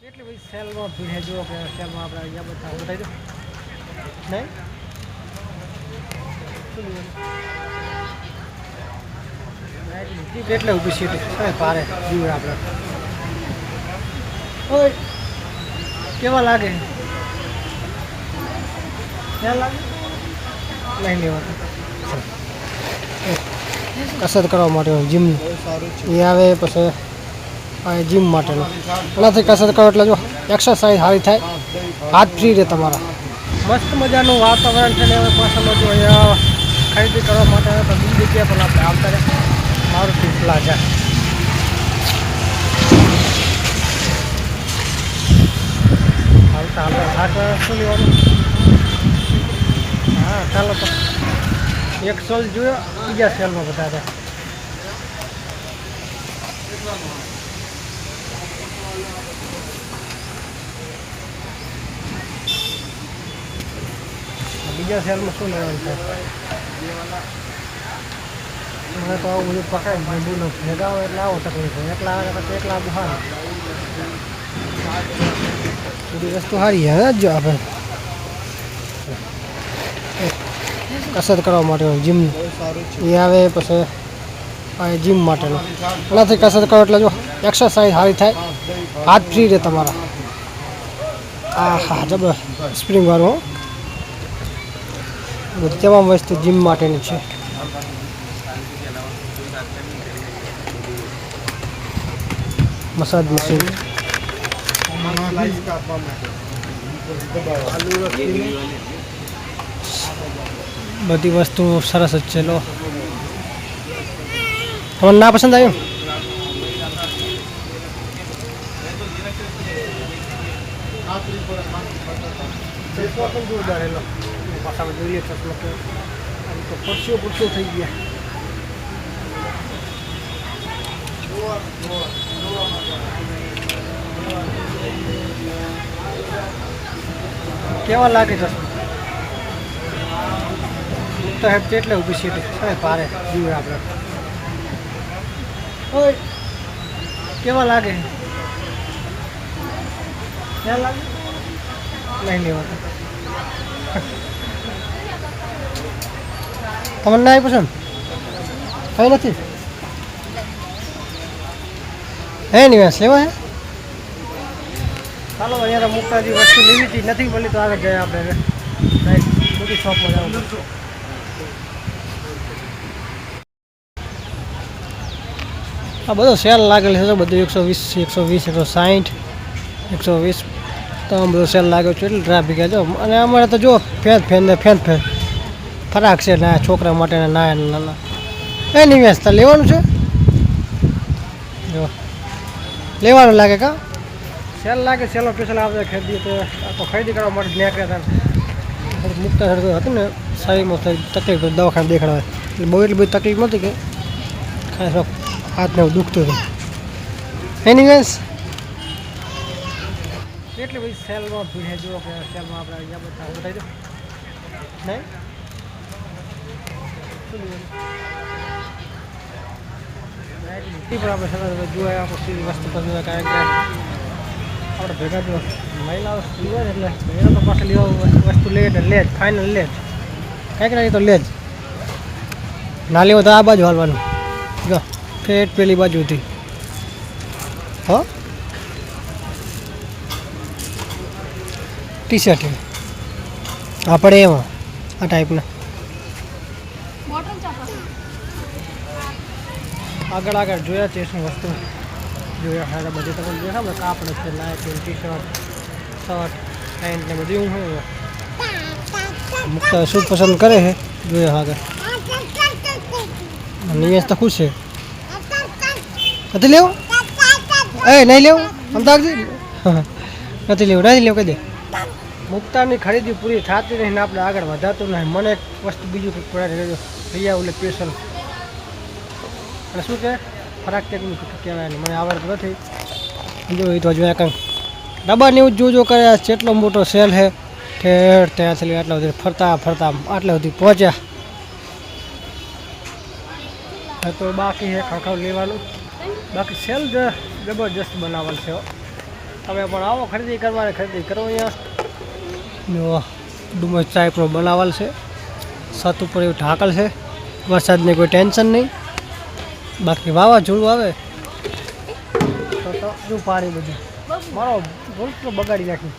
એટલી બધી સેલમાં ભીડ છે? જુઓ કે સેલમાં આપણે અહીંયા બધા બતાવી દો નહીં? શું લેવાનું? લાઇટની ટીપ એટલે? ઊભી છે સાહેબ પારે જીવ આપણે. ઓય કેવા લાગે? ક્યાં લાગે? નહીં લેવાનું કસરત કરવા માટે જીમ એ આવે પછી આ જીમ માટેનું. એનાથી કસરત કરો એટલે જો એક્સરસાઇઝ સારી થાય, હાથ ફ્રી રહે તમારા. મસ્ત મજાનું વાતાવરણ છે ને હવે પાછળમાં જો અહીંયા ખરીદી કરવા માટે આવે તો બીજી જગ્યાએ પણ આપણે આવતા રહે મારુતિ પ્લાઝા હાલતા હાલતા થાક શું લેવાનું? હા, ચાલો તો. એક સોલ જોયો, બીજા સેલમાં બધા હતા બીજા સેલમાં શું લેવાનું છે મને તો આવું બધું પકાય ભેંડું ભેગા હોય એટલે આવો તકલીફ હોય એકલા આવે પછી એકલા આવું સારું બધી વસ્તુ સારી હે જો આપણે કસરત કરવા માટે જીમ એ આવે પછી આ જીમ માટેનું એનાથી કસરત કરો એટલે જો એક્સરસાઇઝ સારી થાય હાથ ફ્રી રહે તમારા આ હા જબર સ્પ્રિંગ વાળું હો. બધી તમામ વસ્તુ જીમ માટેની છે. મસાજ મશીન બધી વસ્તુ સરસ જ છે લો. તમને ના પસંદ આવ્યું? પરસ્યો પરસ્યો થઈ ગયા કેવા લાગે છે તો હેપ એટલે ઊભી સીટ સાહેબ પારે જીવે આપણે ઓય કેવા લાગે ક્યાં લાગે નહીં લેવાનું તમને ના આવી પસંદ કઈ નથી હે નિવાસ લેવા હે ચાલો અહીંયા તો મુક્તાજી વસ્તુ લેવી હતી નથી મળી તો આગળ જાય આપણે રાઈટ બધી શોપમાં જવું આ બધો સેલ લાગેલ છે બધું એકસો વીસ એકસો વીસ એકસો સાઠ એકસો વીસ. તો આમ બધો સેલ લાગ્યો છે એટલે ટ્રાફિક જો અને અમારે તો જો ફેન ફેન ને ફેન ફેન ફરાક છે ના છોકરા માટે ને નાના એની નિવેશ લેવાનું છે? જો. લેવાનું લાગે કા? સેલ લાગે સેલો પેસલ આપણે ખરીદી તો આ તો ખરીદી કરવા માટે નીકળ્યા હતા મુક્તા સડકો હતું ને થઈ તકલીફ દવાખાને દેખાડવા. એટલે બહુ એટલી બધી તકલીફ નહોતી કે ખાસ હાથને દુખતું હતું. એની વેસ એટલી બધી સેલમાં ભીડ જુઓ કે સેલમાં આપણે અહીંયા બધા નહીં? એ પણ આપણે પસંદ કારણ કે આપણે ભેગા જો મહિલાઓ લીધા ને એટલે એનો તો પાસે વસ્તુ લે એટલે લે ફાઇનલ લે જ. કાંઈક તો લે ના લેવો તો આ બાજુ હાલવાનું. જો ફેટ પેલી બાજુથી. હો? ટી શર્ટ આપણે એમાં, આ ટાઈપના આગળ આગળ જોયા શું વસ્તુ. જોયા હારે બધી તમે જોયા ને કાપડ છે night T shirt shirt, pant ને બધું હોય. મુક્તા શું પસંદ કરે છે જોયા આગળ. નિવેશ તો ખુશ છે. નથી લેવું? એ, નહીં લેવું? અમદાવાદ નથી લેવું નથી લેવું, કહી દે. મુક્તાની ખરીદી પૂરી થતી નહીં ને આપણે આગળ વધારતું નહીં મને વસ્તુ બીજું કંઈક પડાવી ભૈયા ઓલે સ્પેશલ અને શું કે? ફરાક ટેકનિક કહેવાય મને આવડતું નથી. જો એ તો હજુ કંઈક ડબ્બા એવું જોજો કરે જેટલો મોટો સેલ છે, ઠેર ત્યાંથી લઈ આટલા સુધી ફરતા ફરતા આટલા સુધી પહોંચ્યા. તો બાકી છે ખડખડ લેવાનું. બાકી સેલ જબરજસ્ત બનાવેલ છે તમે પણ આવો, ખરીદી કરવાની ખરીદી કરો અહીંયા. ડુમસ ટાઈપનો બનાવેલ છે. છત ઉપર એવું ઢાંકલ છે. વરસાદની કોઈ ટેન્શન નહીં. બાકી વાવાઝોડું આવે. તો શું પાણી બધું? મારો ભૂલ બગાડી નાખ્યું.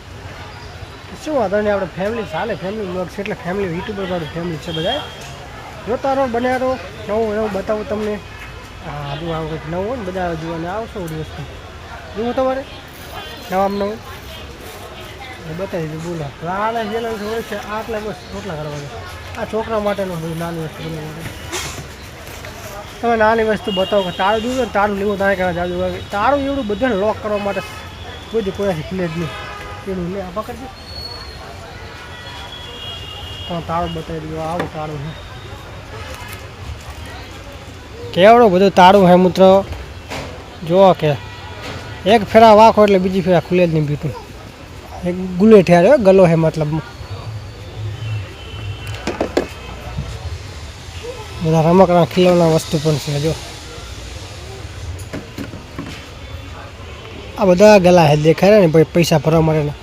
શું વાંધો નહીં, આપણે ફેમિલી ચાલે ફેમિલી બ્લોગ છે એટલે ફેમિલી યુટ્યુબર વાળું ફેમિલી છે બધા જોતા રહો, બન્યા રહો. નવું નવું બતાવું તમને. હા જો આવું કંઈક નવું હોય ને, બધા જોવાને આવશો બધી વસ્તુ. જોવું તમારે? નવામ નવું? બતાવી દીધું બોલો. હોય છે, આટલા બસ રોટલા કરવાના. આ છોકરા માટેનું બધું નાની વસ્તુ બનાવવાની. તમે નાની વસ્તુ બતાવો કે તાળું જોયું ને તાળું લેવું તારે કરવા જાજુ તાળું એવડું બધાને લોક કરવા માટે કોઈ દી કોઈનાથી ખુલે જ નહીં. એનું લે આ પકડજો તો તાળું બતાવી દીધું આવું તાળું છે. કેવડું બધું તાળું હે મૂત્ર. જુઓ કે એક ફેરા વાખો એટલે બીજી ફેરા ખુલે જ નહીં બીટું એક ગુલેટ યાર હો, ગલો હે મતલબ. બધા રમકડા ખીલવના વસ્તુ પણ છે, જો. આ બધા ગલા હે દેખાય ને ભાઈ પૈસા ભરવા માટેના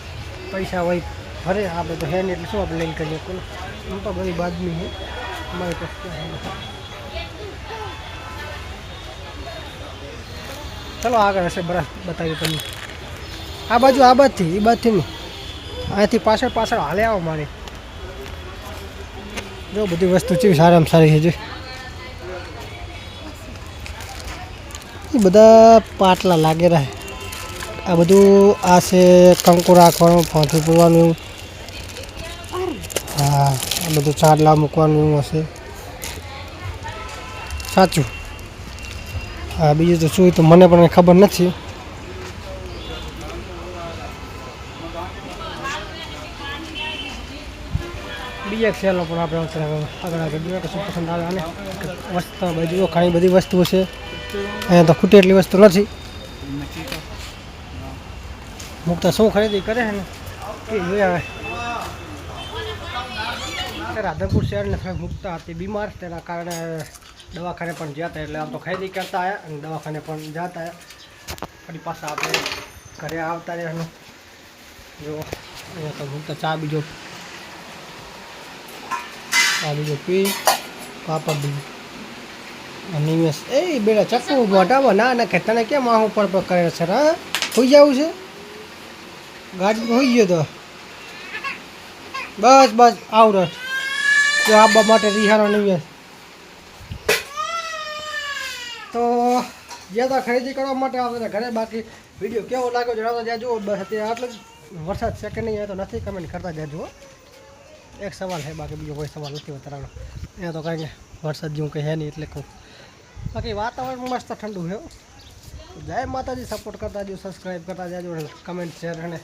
પૈસા હોય, ભરે આપણે તો હે ને એટલે શું આપણે લઈને કરીએ? કોને હું તો બધી બાદમી છે. અમારી પાસે ચલો, આગળ હશે બરાબર બતાવ્યું તમને. આ બાજુ, આ બાજુથી એ બાજુથી નહીં. અહીંયાથી પાછળ પાછળ, હાલે આવો મારે. જો, બધી વસ્તુ છે સારામાં સારી છે, જો. બધા પાટલા લાગેલા રહે. આ બધું આ છે કંકુ રાખવાનું, ફાંથું પૂરવાનું. હા, આ બધું ચાડલા મૂકવાનું હશે. સાચું. હા, બીજું તો શું તો મને પણ ખબર નથી. બીજા એક સેલો પણ આપણે અત્યારે આગળ આગળ જોઈએ કે શું પસંદ આવે અને વસ્તુ, બાજુઓ ઘણી બધી વસ્તુઓ છે. અહીંયા તો ખૂટે એટલી વસ્તુ નથી. મુક્તા શું ખરીદી કરે છે ને? એ જોઈ આવે. રાધનપુર શહેરને થોડીક મુકતા હતી બીમાર તેના કારણે દવાખાને પણ જતા એટલે આમ તો ખરીદી કરતા આવ્યા અને દવાખાને પણ જતા ફરી પાછા આપણે ઘરે આવતા રહેવાનું. જો, અહીંયા તો મુક્તા ચા બીજો આ બીજો પી પાપડ નિમેશ એ બેટા ચક્કુ મોઢામાં ના નાખે તને કેમ આહ ઉપર પર કરે છે, હા? હોઈ જવું છે? ગાડી હોઈ ગયો તો. બસ બસ આવડત તો આવવા માટે રિહારો નિવેશ. તો હતા ખરીદી કરવા માટે આવતા ઘરે બાકી વીડિયો કેવો લાગ્યો જણાવતા જાજો. બસ અત્યારે આટલું જ વરસાદ સેકન્ડ નહીં આવે તો નથી કમેન્ટ કરતા જાજો. એક સવાલ છે, બાકી બીજો કોઈ સવાલ નથી વધારાનો અહીંયા તો કાંઈ વરસાદ જેવું કંઈ છે નહીં એટલે કહું બાકી વાતાવરણ મસ્ત ઠંડુ છે હો. જય માતાજી સપોર્ટ કરતા જાજો સબસ્ક્રાઈબ કરતા જાજો કમેન્ટ શેર અને